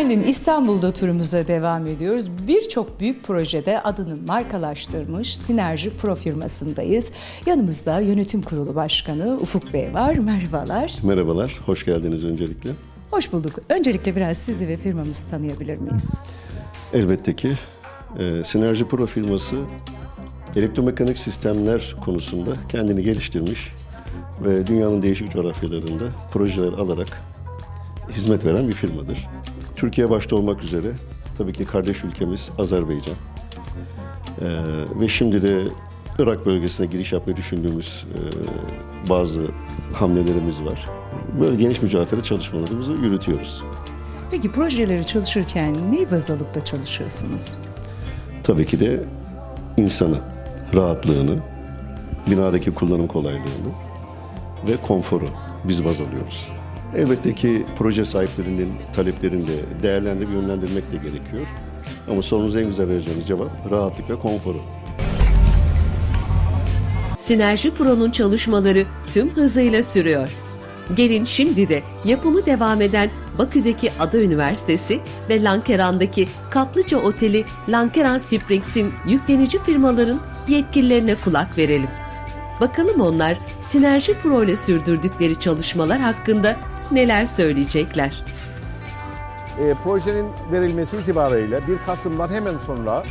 Efendim İstanbul'da turumuza devam ediyoruz. Birçok büyük projede adını markalaştırmış Sinerji Pro firmasındayız. Yanımızda yönetim kurulu başkanı Ufuk Bey var. Merhabalar. Merhabalar, hoş geldiniz öncelikle. Hoş bulduk. Öncelikle biraz sizi ve firmamızı tanıyabilir miyiz? Elbette ki e, Sinerji Pro firması elektromekanik sistemler konusunda kendini geliştirmiş ve dünyanın değişik coğrafyalarında projeler alarak hizmet veren bir firmadır. Türkiye başta olmak üzere tabii ki kardeş ülkemiz Azerbaycan E, ve şimdi de Irak bölgesine giriş yapmayı düşündüğümüz e, bazı hamlelerimiz var. Böyle geniş mücadele çalışmalarımızı yürütüyoruz. Peki projeleri çalışırken neyi baz alıp da çalışıyorsunuz? tabii ki de insanı, rahatlığını, binadaki kullanım kolaylığını ve konforu biz baz alıyoruz. Elbette ki proje sahiplerinin taleplerini de değerlendirip yönlendirmek de gerekiyor. Ama sorunuza en güzel vereceğimiz cevap rahatlık ve konforu. Sinerji Pro'nun çalışmaları tüm hızıyla sürüyor. Gelin şimdi de yapımı devam eden Bakü'deki Ada Üniversitesi ve Lankeran'daki Kaplıca Oteli Lankeran Springs'in yüklenici firmaların yetkililerine kulak verelim. Bakalım onlar Sinerji Pro ile sürdürdükleri çalışmalar hakkında neler söyleyecekler. e, projenin verilmesi itibariyle 1 Kasım'dan hemen sonra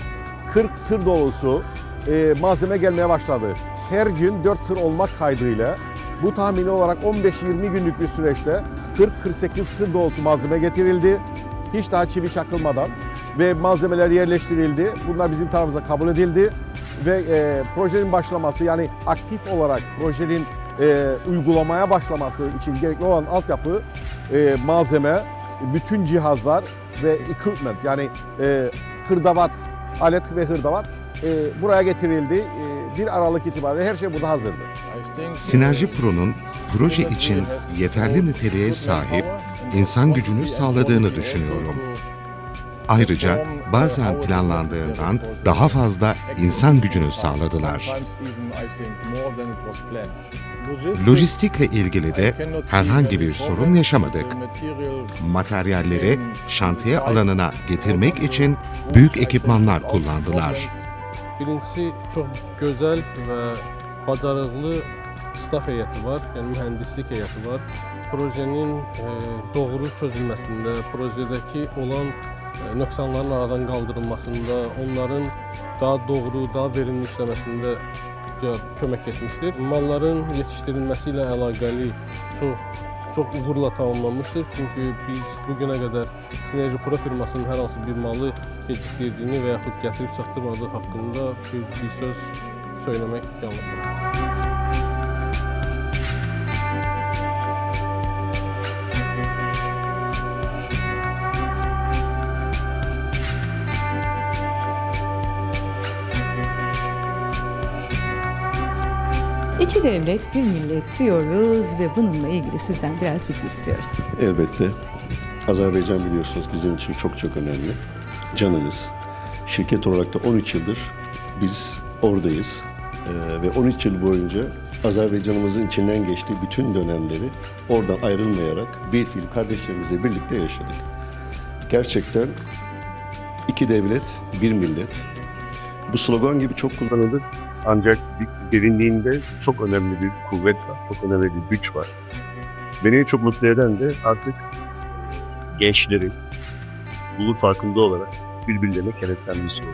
40 tır dolusu e, malzeme gelmeye başladı. Her gün 4 tır olmak kaydıyla bu tahmini olarak 15-20 günlük bir süreçte 40-48 tır dolusu malzeme getirildi. Hiç daha çivi çakılmadan ve malzemeler yerleştirildi. Bunlar bizim tarafımıza kabul edildi ve e, projenin başlaması yani aktif olarak projenin e, uygulamaya başlaması için gerekli olan altyapı, e, malzeme, bütün cihazlar ve equipment yani e, hırdavat, alet ve hırdavat e, buraya getirildi. E, 1 Aralık itibariyle her şey burada hazırdı. Sinerji Pro'nun proje için yeterli niteliğe sahip insan gücünü sağladığını düşünüyorum. Ayrıca bazen planlandığından daha fazla insan gücünü sağladılar. Lojistikle ilgili de herhangi bir sorun yaşamadık. Materyalleri şantiye alanına getirmek için büyük ekipmanlar kullandılar. Birincisi çox gözəl və bacarıqlı staf heyəti var, yəni mühəndislik heyəti var. Projenin e, doğru çözülməsində, projedəki olan nöqsanların aradan qaldırılmasında, onların daha doğru, daha verimli işləməsində kömək etmişdir. Malların yetişdirilməsi ilə əlaqəli çox çox uğurla tamamlanmışdır. Çünki biz bu günə qədər Sinerji Pro firmasının hər hansı bir malı gecikdirdiyini və yaxud gətirib çatdırmadığı haqqında bir, bir söz söyləmək yanlış olar. İki devlet, bir millet diyoruz ve bununla ilgili sizden biraz bilgi istiyoruz. Elbette Azerbaycan biliyorsunuz bizim için çok çok önemli. Canımız. Şirket olarak da 13 yıldır biz oradayız. Ee, ve 13 yıl boyunca Azerbaycanımızın içinden geçtiği bütün dönemleri oradan ayrılmayarak bir fil kardeşlerimizle birlikte yaşadık. Gerçekten iki devlet, bir millet. Bu slogan gibi çok kullanılır. Ancak derinliğinde çok önemli bir kuvvet var, çok önemli bir güç var. Beni en çok mutlu eden de artık gençlerin bunun farkında olarak birbirlerine kenetlenmesi oldu.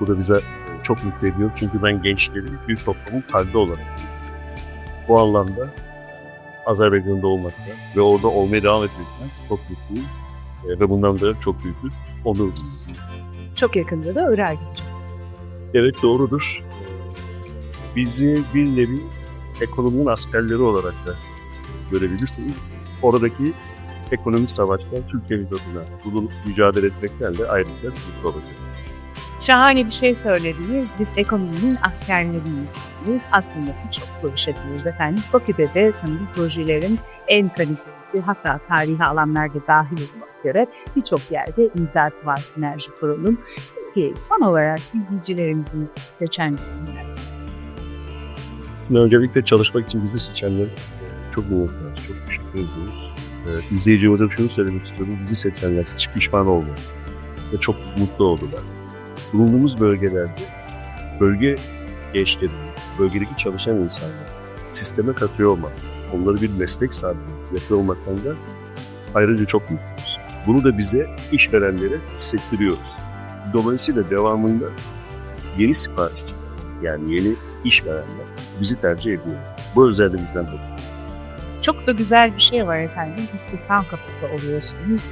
Bu da bize çok mutlu ediyor çünkü ben gençleri bir toplumun kalbi olarak. Bu anlamda Azerbaycan'da olmakta ve orada olmaya devam etmekten çok mutluyum E, ve bundan da çok büyük bir onur duyuyorum. Çok yakında da Irak'a gideceksiniz. Evet doğrudur. Bizi birileri ekonominin askerleri olarak da görebilirsiniz. Oradaki ekonomik savaşta Türkiye'miz adına bunu mücadele etmekten de ayrıca mutlu olacağız. Şahane bir şey söylediniz. Biz ekonominin askerleriyiz. Biz aslında birçok proje yapıyoruz efendim. Bakü'de de sanırım projelerin en kalitelisi hatta tarihi alanlarda dahil olmak üzere birçok yerde imzası var Sinerji Pro'nun. Peki son olarak izleyicilerimizin söylersiniz? Şimdi öncelikle çalışmak için bizi seçenler çok mutluyuz. Çok teşekkür ediyoruz. Ee, izleyicilerime şunu söylemek istiyorum. Bizi seçenler hiç pişman olmadı. Ve çok mutlu oldular. Bulunduğumuz bölgelerde bölge gençleri, bölgedeki çalışan insanlar sisteme katıyor olmak, onları bir meslek sahibi yapıyor olmaktan da ayrıca çok mutluyuz. Bunu da bize işverenlere hissettiriyoruz. Dolayısıyla devamında yeni sipariş, yani yeni işverenler bizi tercih ediyor. Bu özelliğimizden dolayı. Çok da güzel bir şey var efendim. İstihdam kapısı oluyorsunuz.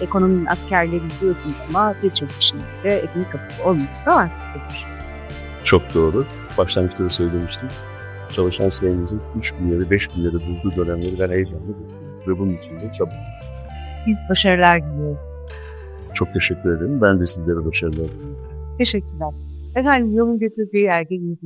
Ekonominin askerleri diyorsunuz ama birçok kişinin de ekmek kapısı olmakta artısıdır. Çok doğru. Başlangıçta da söylemiştim. Çalışan sayımızın 3 binleri, 5 binleri bulduğu dönemleri ben bekliyorum. Ve bunun için de çabuk. Biz başarılar diliyoruz. Çok teşekkür ederim. Ben de sizlere başarılar diliyorum. Teşekkürler. Efendim yolun götürdüğü yerde iyi